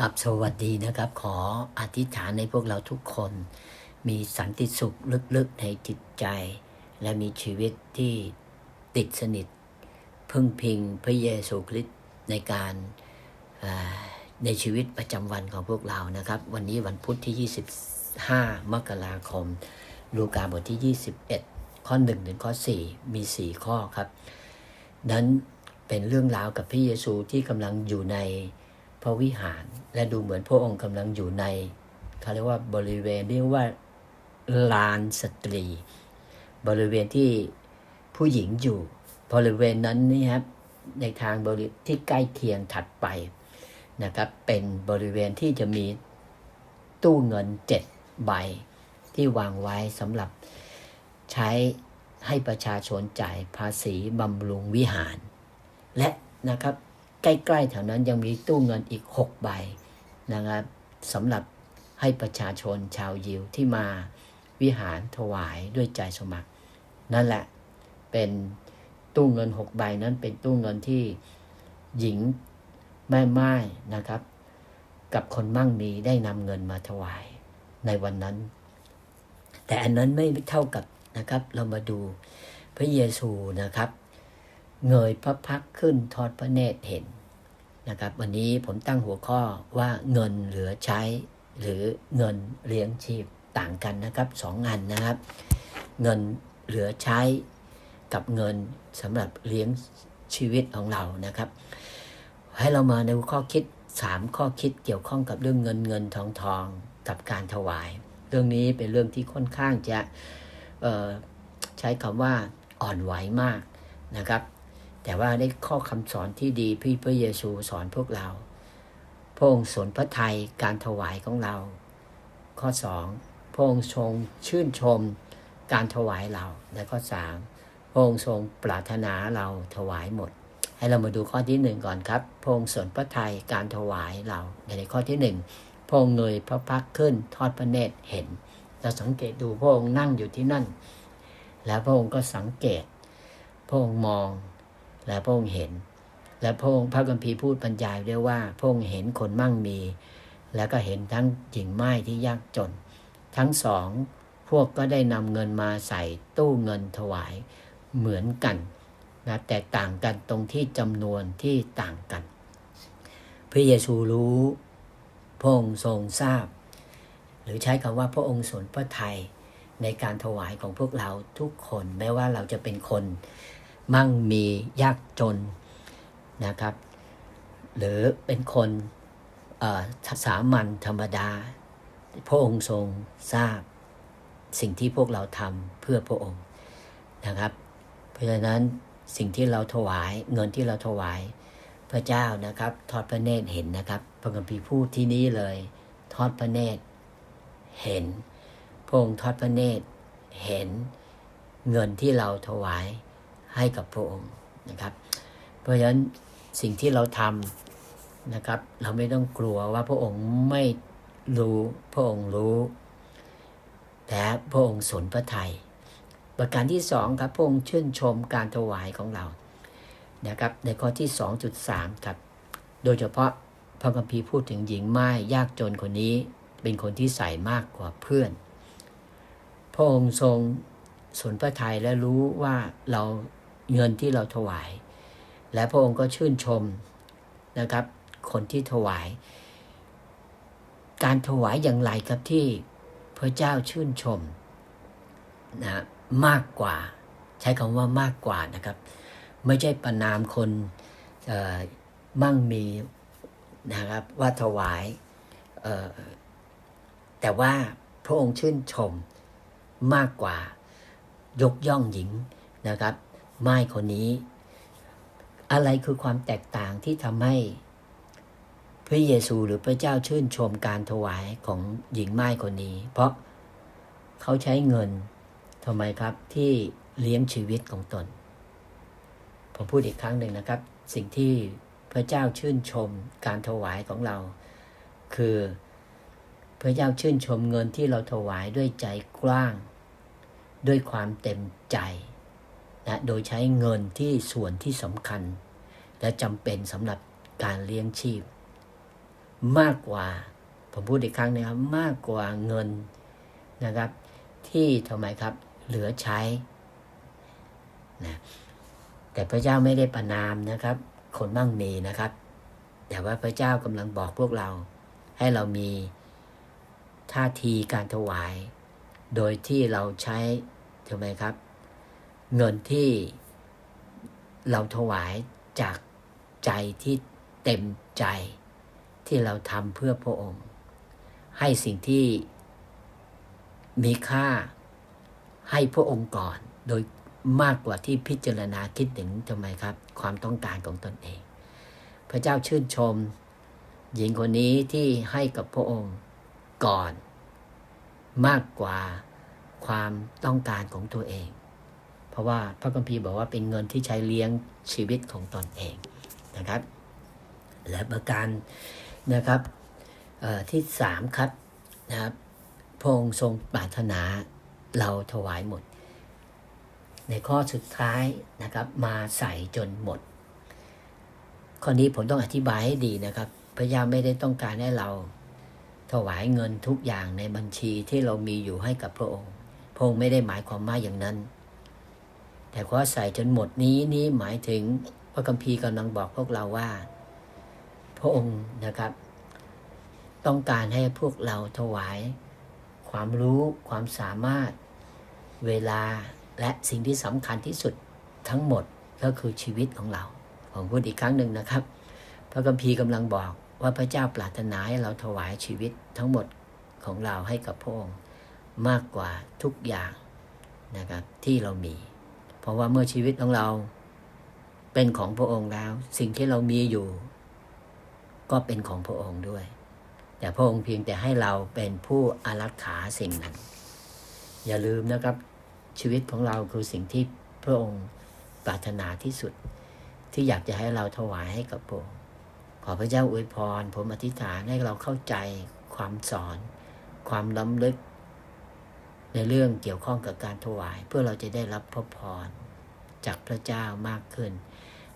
ครับสวัสดีนะครับ ขออธิษฐานในพวกเราทุกคน มีสันติสุขลึกๆในจิตใจ และมีชีวิตที่ติดสนิท พึ่งพิงพระเยซูคริสต์ในการในชีวิตประจำวันของพวกเรานะครับ วันนี้วันพุธที่ 25 มกราคม ลูกาบทที่ 21 ข้อ 1 ถึงข้อ 4 มี 4 ข้อครับ นั้นเป็นเรื่องราวกับพระเยซูที่กำลังอยู่ใน พระวิหาร และดูเหมือนพระองค์กำลังอยู่ในเขาเรียกว่าบริเวณเรียกว่าลานสตรี บริเวณที่ผู้หญิงอยู่ บริเวณนั้นนี่ครับในทางบริที่ใกล้เคียงถัดไปนะครับเป็นบริเวณที่จะมีตู้เงินเจ็ดใบที่วางไว้สำหรับใช้ให้ประชาชนจ่ายภาษีบำรุงวิหาร และนะครับ ใกล้ๆแถวนั้นยังมีตู้เงินอีก 6 ใบนะครับสำหรับให้ประชาชนชาวยิวที่มาวิหารถวายด้วยใจสมัคร นั่นแหละเป็นตู้เงิน 6 ใบนั้นเป็นตู้เงินที่หญิงแม่ไม้นะครับ กับคนมั่งมีได้นำเงินมาถวายในวันนั้น แต่อันนั้นไม่เท่ากับนะครับ เรามาดูพระเยซูนะครับ เงยพระพักขึ้นทอดพระเนตรเห็น นะครับ วันนี้ผมตั้งหัวข้อว่าเงินเหลือใช้ หรือเงินเลี้ยงชีพต่างกันนะครับสองงานนะครับ เงินเหลือใช้กับเงินสำหรับเลี้ยงชีวิตของเรานะครับ ให้เรามาในข้อคิดสามข้อคิดเกี่ยวข้องกับเรื่องเงินเงินทองทองกับการถวาย เรื่องนี้เป็นเรื่องที่ค่อนข้างจะใช้คำว่าอ่อนไหวมากนะครับ แต่ว่าได้ข้อคำสอนที่ดีพี่พระเยซูสอนพวกเรา พระองค์สนพระทัยการถวายของเรา ข้อสองพระองค์ทรงชื่นชมการถวายเรา และข้อสามพระองค์ทรงปรารถนาเราถวายหมด ให้เรามาดูข้อที่หนึ่งก่อนครับ พระองค์สนพระทัยการถวายเราในข้อที่หนึ่งพระองค์เงยพระพักขึ้นทอดพระเนตรเห็น เราสังเกตดูพระองค์นั่งอยู่ที่นั่น แล้วพระองค์ก็สังเกต พระองค์มอง และพระองค์เห็น และพระองค์พระคัมภีร์พูดบรรยายด้วยว่าพระองค์เห็นคนมั่งมี แล้วก็เห็นทั้งหญิงไม้ที่ยากจน ทั้งสองพวกก็ได้นำเงินมาใส่ตู้เงินถวายเหมือนกันนะแต่ต่างกันตรงที่จำนวนที่ต่างกัน พระเยซูรู้พระองค์ทรงทราบ หรือใช้คำว่าพระองค์สนพระทัยในการถวายของพวกเราทุกคนแม้ว่าเราจะเป็นคน มั่งมียากจนนะครับ หรือเป็นคนสามัญธรรมดา พระองค์ทรงทราบสิ่งที่พวกเราทำเพื่อพระองค์นะครับ เพราะฉะนั้นสิ่งที่เราถวายเงินที่เราถวายพระเจ้านะครับ ทอดพระเนตรเห็นนะครับ พระคัมพีพูดที่นี้เลย ทอดพระเนตรเห็นพระองค์ทอดพระเนตรเห็นเงินที่เราถวาย ให้กับพระองค์นะครับ เพราะฉะนั้นสิ่งที่เราทำนะครับ เราไม่ต้องกลัวว่าพระองค์ไม่รู้พระองค์รู้แต่พระองค์สนพระทัยประการที่สองครับพระองค์ชื่นชมการถวายของเรานะครับ ในข้อที่ 2.3 ครับ โดยเฉพาะพระคัมภีร์พูดถึงหญิงไม้ยากจนคนนี้เป็นคนที่ใส่มากกว่าเพื่อน พระองค์ทรงสนพระทัยและรู้ว่าเรา เงินที่เราถวาย และพระองค์ก็ชื่นชมนะครับ คนที่ถวาย การถวายอย่างไรครับที่พระเจ้าชื่นชมนะมากกว่า ใช้คำว่ามากกว่านะครับ ไม่ใช่ประนามคนมั่งมีนะครับว่าถวายแต่ว่าพระองค์ชื่นชมมากกว่ายกย่องหญิงนะครับ ไม้คนนี้ อะไรคือความแตกต่างที่ทำให้พระเยซูหรือพระเจ้าชื่นชมการถวายของหญิงไม้คนนี้ เพราะเขาใช้เงินทำไมครับที่เลี้ยงชีวิตของตน ผมพูดอีกครั้งหนึ่งนะครับ สิ่งที่พระเจ้าชื่นชมการถวายของเรา คือพระเจ้าชื่นชมเงินที่เราถวายด้วยใจกว้าง ด้วยความเต็มใจ นะโดยใช้เงินที่ส่วนที่สำคัญ และจำเป็นสำหรับการเลี้ยงชีพ มากกว่า ผมพูดอีกครั้งนะครับ มากกว่าเงินนะครับ ที่ทำไมครับ เหลือใช้นะแต่พระเจ้าไม่ได้ประนามนะครับ คนมั่งมีนะครับ แต่ว่าพระเจ้ากำลังบอกพวกเรา ให้เรามีท่าทีการถวาย โดยที่เราใช้ทำไมครับ เงินที่เราถวายจากใจที่เต็มใจที่เราทำเพื่อพระองค์ ให้สิ่งที่มีค่าให้พระองค์ก่อน โดยมากกว่าที่พิจารณาคิดถึงทำไมครับ ความต้องการของตนเอง พระเจ้าชื่นชม หญิงคนนี้ที่ให้กับพระองค์ก่อน มากกว่าความต้องการของตัวเอง เพราะว่าพระคัมภีร์บอกว่าเป็นเงินที่ใช้เลี้ยงชีวิตของตนเองนะครับ และประการนะครับที่สามครับนะครับพระองค์ทรงปรารถนาเราถวายหมด ในข้อสุดท้ายนะครับมาใส่จนหมด ข้อนี้ผมต้องอธิบายให้ดีนะครับพระยาไม่ได้ต้องการให้เราถวายเงินทุกอย่างในบัญชีที่เรามีอยู่ให้กับพระองค์ พระองค์ไม่ได้หมายความว่าอย่างนั้น แต่ข้อใส่จนหมดนี้นี้หมายถึงพระคัมภีร์กำลังบอกพวกเราว่า พระองค์นะครับ ต้องการให้พวกเราถวาย ความรู้ความสามารถ เวลาและสิ่งที่สำคัญที่สุดทั้งหมดก็คือชีวิตของเรา ผมพูดอีกครั้งหนึ่งนะครับ พระคัมภีร์กำลังบอกว่าพระเจ้าปรารถนาให้เราถวายชีวิตทั้งหมดของเราให้กับพระองค์มากกว่าทุกอย่างนะครับที่เรามี เพราะว่าเมื่อชีวิตของเรา เป็นของพระองค์แล้ว สิ่งที่เรามีอยู่ ก็เป็นของพระองค์ด้วย แต่พระองค์เพียงแต่ให้เราเป็นผู้อารักขาสิ่งนั้น อย่าลืมนะครับชีวิตของเราคือสิ่งที่พระองค์ปรารถนาที่สุด ที่อยากจะให้เราถวายให้กับพระองค์ขอพระเจ้าอวยพร ผมอธิษฐานให้เราเข้าใจความสอน ความล้ำลึก ในเรื่องเกี่ยวข้องกับการถวาย เพื่อเราจะได้รับพระพรจากพระเจ้ามากขึ้น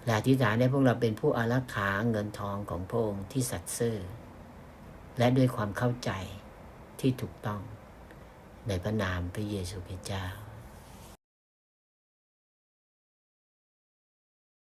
และอธิษฐานให้พวกเราเป็นผู้อารักขาเงินทองของพระองค์ที่สัตย์ซื่อ และด้วยความเข้าใจที่ถูกต้องในพระนามพระเยซูคริสต์เจ้า